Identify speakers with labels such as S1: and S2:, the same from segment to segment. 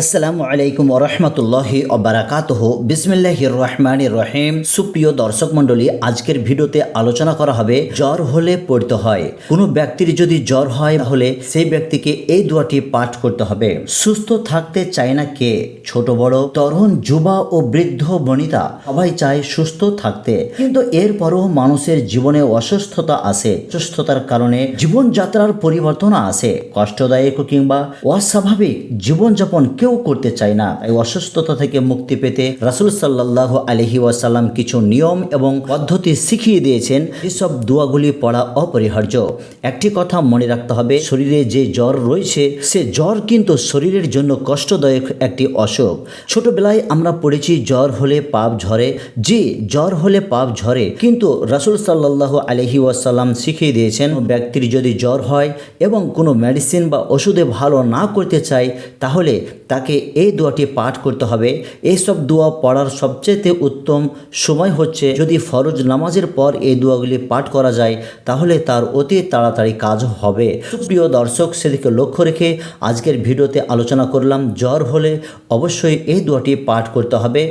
S1: আসসালামু আলাইকুম রহমতুল্লাহি অবরাকাতহ বিসমিল্লাহ রহমান রহিম। সুপ্রিয় দর্শক মণ্ডলী, আজকের ভিডিওতে আলোচনা করা হবে জ্বর হলে পড়তে হয়। কোনো ব্যক্তির যদি জ্বর হয় তাহলে সেই ব্যক্তিকে এই দোয়াটি পাঠ করতে হবে। সুস্থ থাকতে চায় না কে? ছোট, বড়, তরুণ, যুবা ও বৃদ্ধ, বনিতা, সবাই চায় সুস্থ থাকতে। কিন্তু এরপরও মানুষের জীবনে অসুস্থতা আসে অসুস্থতার কারণে জীবনযাত্রার পরিবর্তন আসে কষ্টদায়ক কিংবা অস্বাভাবিক জীবনযাপন কেউ করতে চায় না। এই অসুস্থতা থেকে মুক্তি পেতে রাসুল সাল্লাহ আলহি ওয়াসাল্লাম কিছু নিয়ম এবং পদ্ধতি শিখিয়ে দিয়েছেন। এসব দোয়াগুলি পড়া অপরিহার্য। একটি কথা মনে রাখতে হবে, শরীরে যে জ্বর রয়েছে, সে জ্বর কিন্তু শরীরের জন্য কষ্টদায়ক একটি অসুখ। ছোটবেলায় আমরা পড়েছি, জ্বর হলে পাপ ঝরে। জি, জ্বর হলে পাপ ঝরে। কিন্তু রাসুল সাল্লাহ আলহি ওয়াসাল্লাম শিখিয়ে দিয়েছেন ব্যক্তির যদি জ্বর হয় এবং কোনো মেডিসিন বা ওষুধে ভালো না করতে চায়, তাহলে তাকে এই দোয়াটি পাঠ করতে হবে। এইসব দোয়া পড়ার সবচেয়ে উত্তম সময় হচ্ছে যদি ফরজ নামাজের পর এই দোয়াগুলি পাঠ করা যায়, তাহলে তার অতি তাড়াতাড়ি কাজ হবে। প্রিয় দর্শক, সেদিকে লক্ষ্য রেখে আজকের ভিডিওতে আলোচনা করলাম, জ্বর হলে অবশ্যই এই দোয়াটি পাঠ করতে হবে।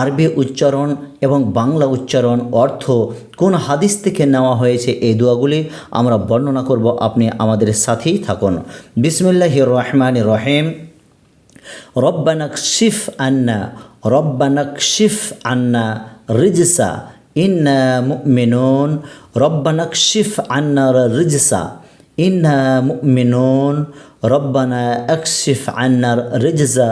S1: আরবি উচ্চারণ এবং বাংলা উচ্চারণ অর্থ কোন হাদিস থেকে নেওয়া হয়েছে এই দোয়াগুলি আমরা বর্ণনা করব। আপনি আমাদের সাথেই থাকুন। বিসমিল্লাহ রহমান রহিম। ربنا اكشف عنا ربنا اكشف عنا رجسا إنا مؤمنون. ربنا اكشف عنا رجسا. إنا مؤمنون রব্বানা আকশিফ আন্নার রেজা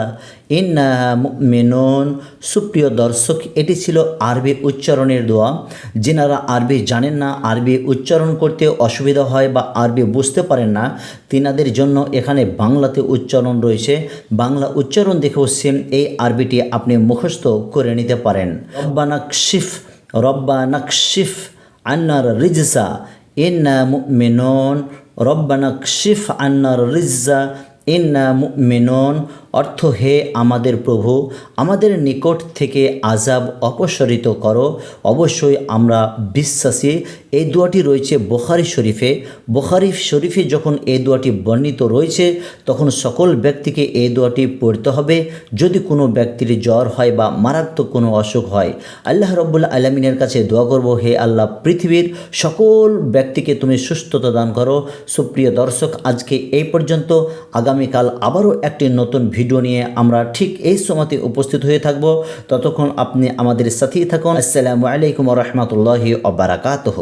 S1: ইন্না মুমিনুন সুপ্রিয় দর্শক এটি ছিল আরবি উচ্চারণের দোয়া যিনারা আরবি জানেন না আরবি উচ্চারণ করতে অসুবিধা হয় বা আরবি বুঝতে পারেন না তিনাদের জন্য এখানে বাংলাতে উচ্চারণ রয়েছে বাংলা উচ্চারণ দেখেও সেম এই আরবিটি আপনি মুখস্থ করে নিতে পারেন রব্বানা শিফ রব্বানা শিফ আন্নার রিজসা ইন্না মুমিনুন রব্বানা শিফ আন্নার রিজ্জা ইন্না মুমিনুন অর্থ হে আমাদের প্রভু, আমাদের নিকট থেকে আজাব অপসারিত করো। অবশ্যই আমরা বিশ্বাসী, এই দোয়াটি রয়েছে বোখারি শরীফে। বোখারি শরীফে যখন এই দোয়াটি বর্ণিত রয়েছে, তখন সকল ব্যক্তিকে এই দোয়াটি পড়তে হবে। যদি কোনো ব্যক্তির জ্বর হয় বা মারাত্মক কোনো অসুখ হয়, আল্লাহ রব্বুল্লা আলমিনের কাছে দোয়া করব, হে আল্লাহ, পৃথিবীর সকল ব্যক্তিকে তুমি সুস্থতা দান করো। সুপ্রিয় দর্শক, আজকে এই পর্যন্ত। আগামীকাল আবারও একটি নতুন ভিডিও নিয়ে আমরা ঠিক এই সময়তে উপস্থিত হয়ে থাকব। ততক্ষণ আপনি আমাদের সাথেই থাকুন। আসসালামু আলাইকুম রহমতুল্লাহি অবরাকাতহ